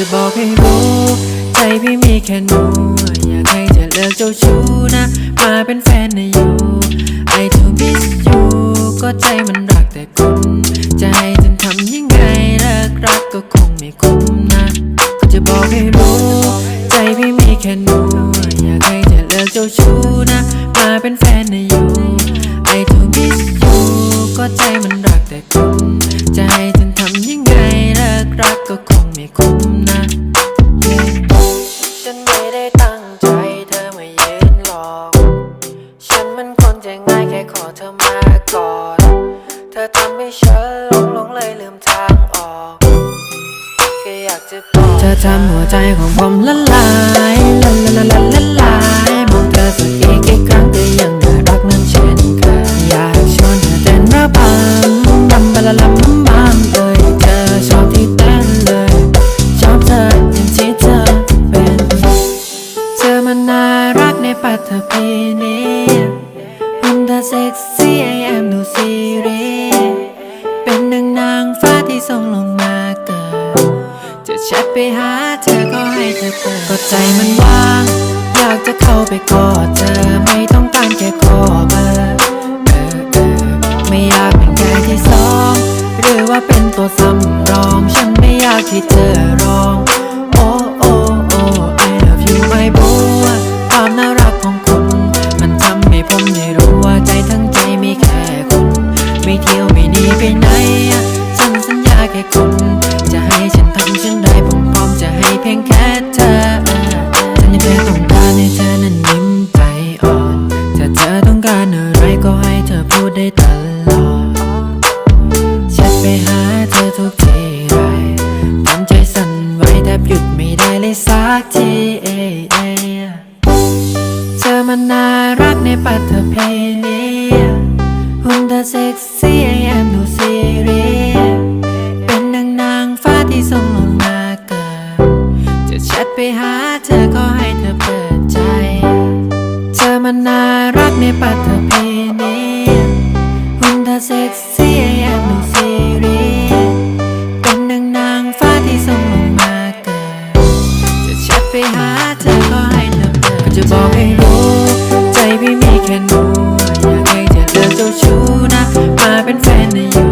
จะบอกให้รู้ ใจพี่มีแค่หนู อยากให้เธอเลิกเจ้าชู้นะ มาเป็นแฟนนะอยู่ I do miss you ก็ใจมันรักแต่คุณจะให้ฉันทำยังไงเลิกรักก็คงไม่คุ้มนะ ก็จะบอกให้รู้ ใจพี่มีแค่หนู อยากให้เธอเลิกเจ้าชู้นะ มาเป็นแฟนนะอยู่ I do miss you ก็ใจมันรักแต่คุณ ธอทำให้ฉันหลงหลงเลยลืมทางออกแค่อยากจะบอกเธอทำหัวใจของผมละลายละละละละละลายมองเธอสักอีกกี่ครั้งก็ยังน่ารักนั้นเช่นเคยอยากชวนเธอเต้นระบำบำบละละมัมมัมเอ้ยเธอชอบที่เต้นเลยชอบเธออย่างที่เธอเป็นเธอมันน่ารักในปัตตภีนี้ เธอเซ็กซี่ I am ดูซีรีเป็นดังนางฟ้าที่ส่งลงมาเกิดจะแชทไปหาเธอก็ให้เธอเปิดก็ใจมันว่าง อยากจะเข้าไปกอดเธอไม่ต้องการแค่ขอเบอร์เออไม่อยากเป็นแค่ที่สอง หรือว่าเป็นตัวสำรอง ฉันไม่อยากที่เธอร้อง ให้เธอนั้นยิ้มใจอ่อน ถ้าเธอต้องการอะไรก็ให้เธอพูดได้ตลอดแชทไปหาเธอทุกทีไรทำใจสั่นไหวแทบหยุดไม่ได้เลยสักทีเอเอเธอมันน่ารักในปัตภีนี้หุ่นเธอเซ็กซี่ I am ดูซีรีเป็นดังนางฟ้าที่ส่งลงมาเกิดจะแชทไปหาเธอก็ให้ มันน่ารักในปัตภีนี้หุ่นเธอเซ็กซี่ I am ดูซีรีส์เป็นดังนางฟ้าที่ส่งลงมาเกิด จะแชทไปหาเธอก็ให้เธอเปิดก็จะบอกให้รู้ ใจพี่มีแค่หนูอยากให้เธอเลิกเจ้าชู้นะ มาเป็นแฟนนะอยู่